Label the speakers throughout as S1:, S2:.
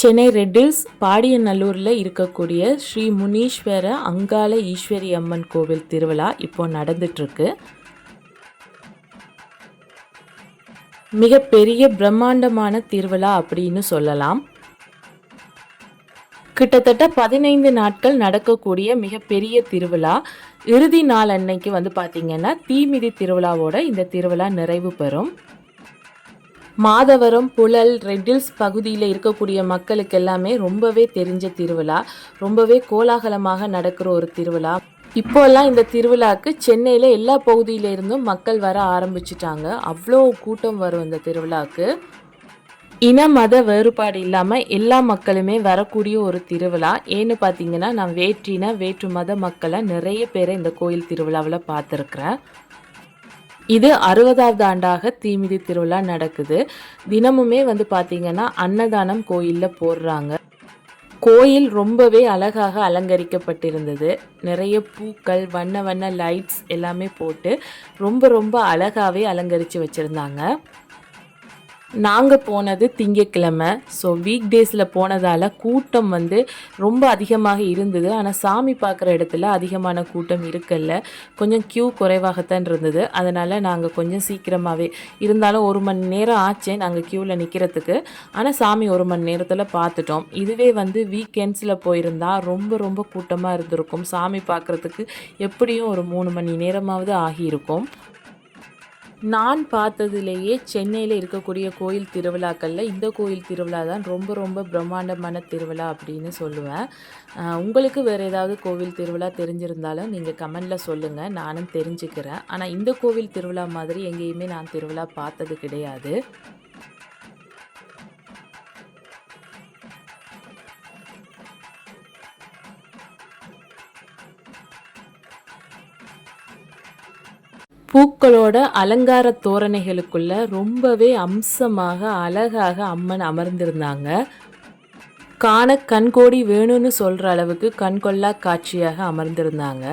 S1: சென்னை ரெட்டில்ஸ் பாடியநல்லூரில் இருக்கக்கூடிய ஸ்ரீ முனீஸ்வர அங்காள ஈஸ்வரி அம்மன் கோவில் திருவிழா இப்போ நடந்துட்டுருக்கு மிகப்பெரிய பிரம்மாண்டமான திருவிழா அப்படின்னு சொல்லலாம். கிட்டத்தட்ட பதினைந்து நாட்கள் நடக்கக்கூடிய மிகப்பெரிய திருவிழா. இறுதி நாள் அன்னைக்கு வந்து பார்த்திங்கன்னா தீமிதி திருவிழாவோட இந்த திருவிழா நிறைவு பெறும். மாதவரம் புழல் ரெட்டில்ஸ் பகுதியில் இருக்கக்கூடிய மக்களுக்கு எல்லாமே ரொம்பவே தெரிஞ்ச திருவிழா. ரொம்பவே கோலாகலமாக நடக்கிற ஒரு திருவிழா. இப்போல்லாம் இந்த திருவிழாக்கு சென்னையில் எல்லா பகுதியிலிருந்தும் மக்கள் வர ஆரம்பிச்சிட்டாங்க. அவ்வளோ கூட்டம் வரும் இந்த திருவிழாக்கு. இன மத வேறுபாடு இல்லாமல் எல்லா மக்களுமே வரக்கூடிய ஒரு திருவிழா. ஏன்னு பார்த்தீங்கன்னா நான் வேற்றின வேற்று மத மக்களை நிறைய பேரை இந்த கோயில் திருவிழாவில் பார்த்துருக்குறேன் இது அறுபதாவது ஆண்டாக தீமிதி திருவிழா நடக்குது. தினமுமே வந்து பார்த்தீங்கன்னா அன்னதானம் கோயிலில் போடுறாங்க. கோயில் ரொம்பவே அழகாக அலங்கரிக்கப்பட்டிருந்தது. நிறைய பூக்கள் வண்ண வண்ண லைட்ஸ் எல்லாமே போட்டு ரொம்ப ரொம்ப அழகாகவே அலங்கரித்து வச்சுருந்தாங்க. நாங்கள் போனது திங்கக்கிழமை ஸோ வீக் டேஸில் போனதால் கூட்டம் வந்து ரொம்ப அதிகமாக இருந்தது. ஆனால் சாமி பார்க்குற இடத்துல அதிகமான கூட்டம் இருக்கல கொஞ்சம் க்யூ குறைவாகத்தான் இருந்தது. அதனால் நாங்கள் கொஞ்சம் சீக்கிரமாகவே இருந்தாலும் ஒரு மணி நேரம் ஆச்சே நாங்கள் க்யூவில் நிற்கிறதுக்கு ஆனால் சாமி ஒரு மணி நேரத்தில் பார்த்துட்டோம். இதுவே வந்து வீக்கெண்ட்ஸில் போயிருந்தால் ரொம்ப ரொம்ப கூட்டமாக இருந்திருக்கும். சாமி பார்க்குறதுக்கு எப்படியும் ஒரு மூணு மணி நேரமாவது ஆகியிருக்கும். நான் பார்த்ததுலேயே சென்னையில் இருக்கக்கூடிய கோயில் திருவிழாக்களில் இந்த கோயில் திருவிழா தான் ரொம்ப ரொம்ப பிரம்மாண்டமான திருவிழா அப்படின்னு சொல்லுவேன். உங்களுக்கு வேறு ஏதாவது கோவில் திருவிழா தெரிஞ்சிருந்தாலும் நீங்கள் கமெண்டில் சொல்லுங்கள் நானும் தெரிஞ்சுக்கிறேன். ஆனால் இந்த கோவில் திருவிழா மாதிரி எங்கேயுமே நான் திருவிழா பார்த்தது கிடையாது. பூக்களோட அலங்கார தோரணைகளுக்குள்ள ரொம்பவே அம்சமாக அழகாக அம்மன் அமர்ந்திருந்தாங்க. காண கண்கோடி வேணும்னு சொல்கிற அளவுக்கு கண்கொள்ளா காட்சியாக அமர்ந்திருந்தாங்க.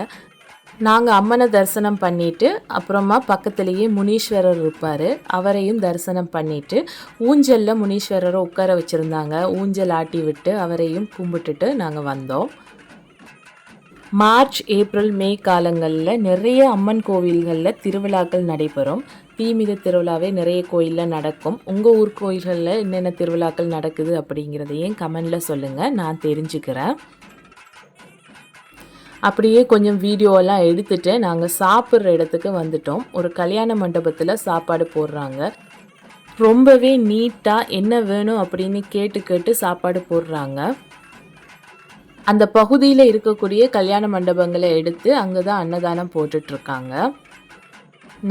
S1: நாங்கள் அம்மனை தரிசனம் பண்ணிட்டு அப்புறமா பக்கத்துலேயே முனீஸ்வரர் இருப்பார் அவரையும் தரிசனம் பண்ணிட்டு ஊஞ்சலில் முனீஸ்வரரை உட்கார வச்சுருந்தாங்க. ஊஞ்சல் ஆட்டி விட்டு அவரையும் கும்பிட்டுட்டு நாங்கள் வந்தோம். மார்ச் ஏப்ரல் மே காலங்களில் நிறைய அம்மன் கோவில்களில் திருவிழாக்கள் நடைபெறும். தீமித திருவிழாவே நிறைய கோயிலில் நடக்கும். உங்கள் ஊர் கோயில்களில் என்னென்ன திருவிழாக்கள் நடக்குது அப்படிங்கிறதையும் கமெண்டில் சொல்லுங்கள் நான் தெரிஞ்சுக்கிறேன். அப்படியே கொஞ்சம் வீடியோலாம் எடுத்துட்டு நாங்கள் சாப்பிட்ற இடத்துக்கு வந்துட்டோம். ஒரு கல்யாண மண்டபத்தில் சாப்பாடு போடுறாங்க. ரொம்பவே நீட்டாக என்ன வேணும் அப்படின்னு கேட்டு கேட்டு சாப்பாடு போடுறாங்க. அந்த பகுதியில் இருக்கக்கூடிய கல்யாண மண்டபங்களை எடுத்து அங்கே தான் அன்னதானம் போட்டுட்ருக்காங்க.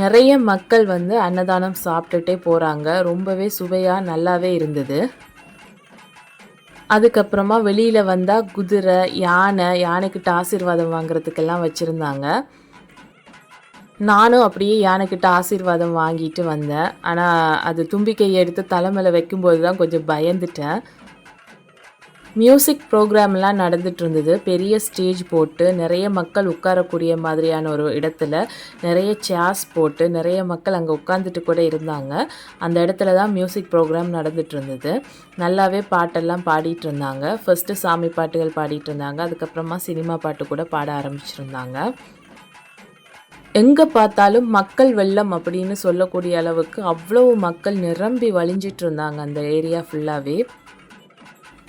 S1: நிறைய மக்கள் வந்து அன்னதானம் சாப்பிட்டுட்டே போகிறாங்க ரொம்பவே சுவையாக நல்லாவே இருந்தது. அதுக்கப்புறமா வெளியில் வந்தால் குதிரை யானை யானைக்கிட்ட ஆசீர்வாதம் வாங்குறதுக்கெல்லாம் வச்சுருந்தாங்க. நானும் அப்படியே யானைக்கிட்ட ஆசீர்வாதம் வாங்கிட்டு வந்தேன். ஆனால் அது தும்பிக்கையை எடுத்து தலைமையில் வைக்கும்போது தான் கொஞ்சம் பயந்துட்டேன். மியூசிக் ப்ரோக்ராம்லாம் நடந்துட்டு இருந்தது பெரிய ஸ்டேஜ் போட்டு நிறைய மக்கள் உட்காரக்கூடிய மாதிரியான ஒரு இடத்துல நிறைய சேர்ஸ் போட்டு நிறைய மக்கள் அங்கே உட்காந்துட்டு கூட இருந்தாங்க. அந்த இடத்துல தான் மியூசிக் ப்ரோக்ராம் நடந்துட்டு இருந்தது நல்லாவே பாட்டெல்லாம் பாடிட்டு இருந்தாங்க ஃபர்ஸ்ட்டு சாமி பாட்டுகள் பாடிட்டு இருந்தாங்க அதுக்கப்புறமா சினிமா பாட்டு கூட பாட ஆரம்பிச்சிருந்தாங்க. எங்கே பார்த்தாலும் மக்கள் வெள்ளம் அப்படின்னு சொல்லக்கூடிய அளவுக்கு அவ்வளவு மக்கள் நிரம்பி வழிஞ்சிட்டு இருந்தாங்க அந்த ஏரியா ஃபுல்லாகவே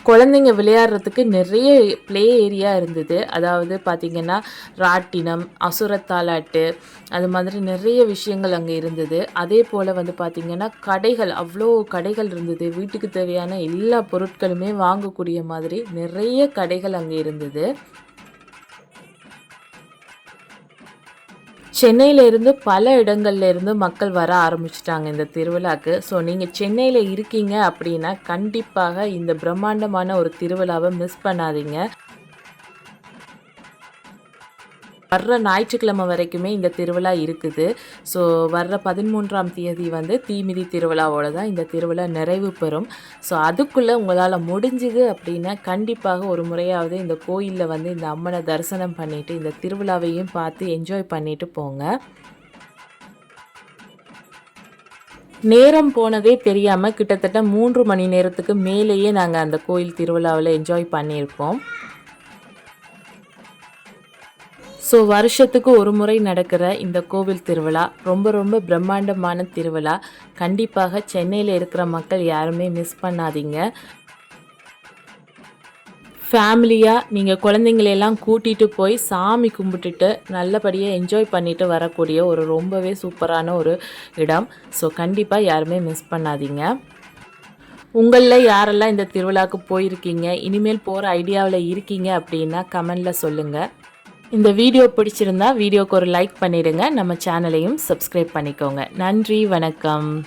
S1: குழந்தைங்க விளையாடுறதுக்கு நிறைய ப்ளே ஏரியா இருந்தது. அதாவது பார்த்திங்கன்னா ராட்டினம் அசுரத்தாலாட்டு அது மாதிரி நிறைய விஷயங்கள் அங்கே இருந்தது. அதே போல் வந்து பார்த்திங்கன்னா கடைகள் அவ்வளோ கடைகள் இருந்தது. வீட்டுக்கு தேவையான எல்லா பொருட்களுமே வாங்கக்கூடிய மாதிரி நிறைய கடைகள் அங்கே இருந்தது. சென்னையில இருந்து பல இடங்கள்ல இருந்து மக்கள் வர ஆரம்பிச்சிட்டாங்க இந்த திருவிழாக்கு. ஸோ நீங்கள் சென்னையில் இருக்கீங்க அப்படின்னா கண்டிப்பாக இந்த பிரம்மாண்டமான ஒரு திருவிழாவை மிஸ் பண்ணாதீங்க. வர்ற ஞாயிற்றுக்கிழமை வரைக்குமே இந்த திருவிழா இருக்குது. ஸோ வர்ற பதிமூன்றாம் தேதி வந்து தீமிதி திருவிழாவோட தான் இந்த திருவிழா நிறைவு பெறும். ஸோ அதுக்குள்ளே உங்களால் முடிஞ்சுது அப்படின்னா கண்டிப்பாக ஒரு முறையாவது இந்த கோயிலில் வந்து இந்த அம்மனை தரிசனம் பண்ணிவிட்டு இந்த திருவிழாவையும் பார்த்து என்ஜாய் பண்ணிட்டு போங்க. நேரம் போனதே தெரியாமல் கிட்டத்தட்ட மூன்று மணி நேரத்துக்கு மேலேயே நாங்கள் அந்த கோயில் திருவிழாவில் என்ஜாய் பண்ணியிருப்போம். ஸோ வருஷத்துக்கு ஒரு முறை நடக்கிற இந்த கோவில் திருவிழா ரொம்ப ரொம்ப பிரம்மாண்டமான திருவிழா. கண்டிப்பாக சென்னையில் இருக்கிற மக்கள் யாருமே மிஸ் பண்ணாதீங்க. ஃபேமிலியாக நீங்கள் குழந்தைங்களையெல்லாம் கூட்டிகிட்டு போய் சாமி கும்பிட்டுட்டு நல்லபடியாக என்ஜாய் பண்ணிட்டு வரக்கூடிய ஒரு ரொம்பவே சூப்பரான ஒரு இடம். ஸோ கண்டிப்பாக யாருமே மிஸ் பண்ணாதீங்க. உங்களில் யாரெல்லாம் இந்த திருவிழாவுக்கு போயிருக்கீங்க? இனிமேல் போகிற ஐடியாவில் இருக்கீங்க அப்படின்னா கமெண்டில் சொல்லுங்கள் இந்த வீடியோ பிடிச்சிருந்தா வீடியோக்கு ஒரு லைக் பண்ணிடுங்க. நம்ம சேனலையும் சப்ஸ்கிரைப் பண்ணிக்கோங்க. நன்றி வணக்கம்.